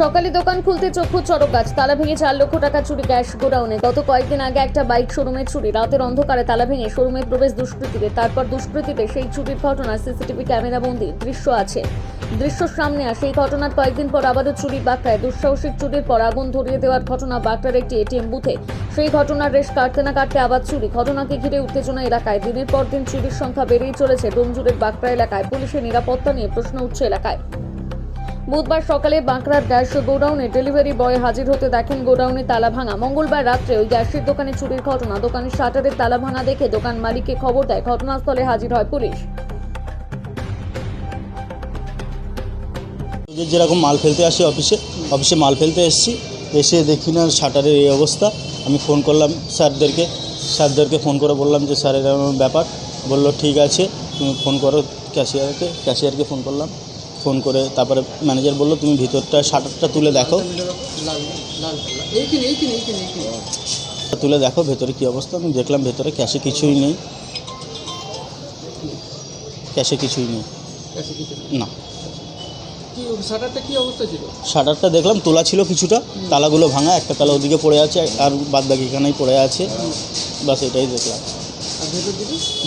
সকালে দোকান খুলতে চক্ষু চড়ক গাছ, তালা ভেঙে চার লক্ষ টাকা চুরি গ্যাস গোডাউনে। গত কয়েকদিন আগে একটা বাইক শোরুমে চুরি, রাতের অন্ধকারে তালা ভেঙে শোরুমে প্রবেশ দুষ্কৃতীদের, তারপর দুষ্কৃতীদের সেই চুরির ঘটনা, সিসিটিভি ক্যামেরা বন্দি, দৃশ্য আছে। দৃশ্য সামনে আসে, এই ঘটনার কয়েকদিন পর আবারও চুরি বাঁকড়ায় দুঃসাহসিক চুরির পর আগুন ধরিয়ে দেওয়ার ঘটনা বাঁকড়ার একটি এটিএম বুথে। সেই ঘটনার রেশ কাটতে না কাটতে আবার চুরি, ঘটনাকে ঘিরে উত্তেজনা এলাকায়। দিনের পর দিন চুরির সংখ্যা বেড়েই চলেছে ডোমজুরের বাঁকড়া এলাকায়। পুলিশের নিরাপত্তা নিয়ে প্রশ্ন উঠছে এলাকায়। বুধবার সকালে বাঁকড়ার গ্যাস গোডাউনে ডেলিভারি বয় হাজির হতে দেখেন গোডাউনে তালা ভাঙা। মঙ্গলবার রাত্রে ওই গ্যাসের দোকানে চুরির ঘটনা। দোকানের শাটারের তালা ভাঙা দেখে দোকান মালিককে খবর দেয়, ঘটনাস্থলে হাজির হয় পুলিশ। যেরকম মাল ফেলতে আসি অফিসে অফিসে মাল ফেলতে এসেছি। এসে দেখি না শাটারের এই অবস্থা। আমি ফোন করলাম স্যারদেরকে। স্যারদেরকে ফোন করে বললাম যে, স্যার, এরকম ব্যাপার। বলল, ঠিক আছে, তুমি ফোন করো, ক্যাশিয়ারকে ক্যাশিয়ারকে ফোন করলাম। ফোন করে তারপরে ম্যানেজার বলল তুমি ভিতরটা শাটারটা তুলে দেখো। তুলে দেখো ভেতরে কী অবস্থা। আমি দেখলাম ভেতরে ক্যাশে কিছুই নেই। ক্যাশে কিছুই নেই। না। শাটারটা দেখলাম তোলা ছিল কিছুটা। তালাগুলো ভাঙা একটা তালা ওদিকে পড়ে আছে আর বাদ বাকি এখানেই পড়ে আছে। বাস এটাই দেখলাম।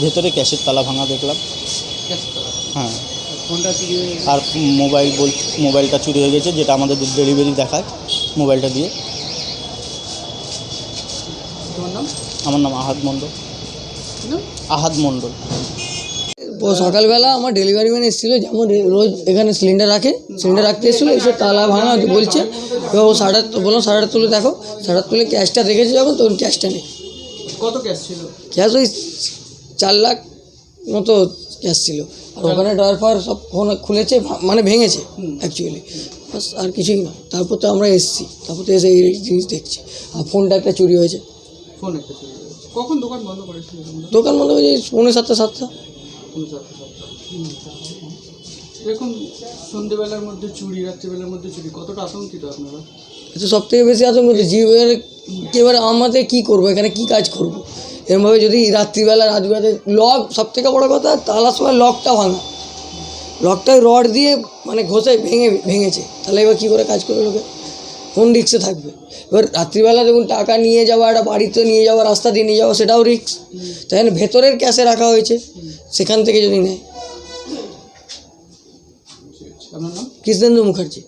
ভেতরে ক্যাশের তালা ভাঙা দেখলাম। হ্যাঁ। আর মোবাইল বল মোবাইলটা চুরি হয়ে গেছে যেটা আমাদের ডেলিভারি দেখায় মোবাইলটা দিয়ে। আমার নাম আহাদ মণ্ডল। আহাদ মণ্ডল। ও সকালবেলা আমার ডেলিভারি ম্যান এসেছিল যেমন রোজ এখানে সিলিন্ডার রাখে সিলিন্ডার রাখতে এসেছিল এসে তালা ভাঙা বলছে এবার ও সাড়ে আট- বললাম সাড়ে আট তুলে দেখো সাড়ে আট তুলে ক্যাশটা রেখেছে যখন তখন ক্যাশটা নেই। কত ক্যাশ ছিল? ক্যাশ ওই চার লাখ মতো ক্যাশ ছিল। ওখানে ড্রয়ার ফার সব ফোন খুলেছে মানে ভেঙেছে অ্যাকচুয়ালি বাস আর কিছুই না। তারপর তো আমরা এসেছি। তারপর তো এসে এই জিনিস দেখছি। আর ফোনটা একটা চুরি হয়েছে। ফোন একটা কখন দোকান বন্ধ করেছিল দোকান মনে হয় পৌনে সাতটা সাতটা। সাতটা সাতটা। এরকম সন্ধেবেলার মধ্যে চুরি রাত্রিবেলার মধ্যে চুরি কতটা আতঙ্কিত আপনারা? এটা সব থেকে বেশি আতঙ্ক হচ্ছে জীবের এবার আমাদের কী করব? এখানে কি কাজ করব। এরমভাবে যদি রাত্রিবেলা রাতবেলা লক সব থেকে বড়ো কথা তালার সময় লকটা ভাঙা। লকটাই রড দিয়ে মানে ঘষে ভেঙে ভেঙেছে। তাহলে এবার কী করে কাজ করবে লোকে? কোন রিক্সে থাকবে। এবার রাত্রিবেলা দেখুন টাকা নিয়ে যাওয়া একটা বাড়িতে নিয়ে যাওয়া রাস্তা দিয়ে নিয়ে যাওয়া সেটাও রিক্স। তাই ভেতরের ক্যাশে রাখা হয়েছে। সেখান থেকে যদি নেয়। কৃষ্ণেন্দু মুখার্জি।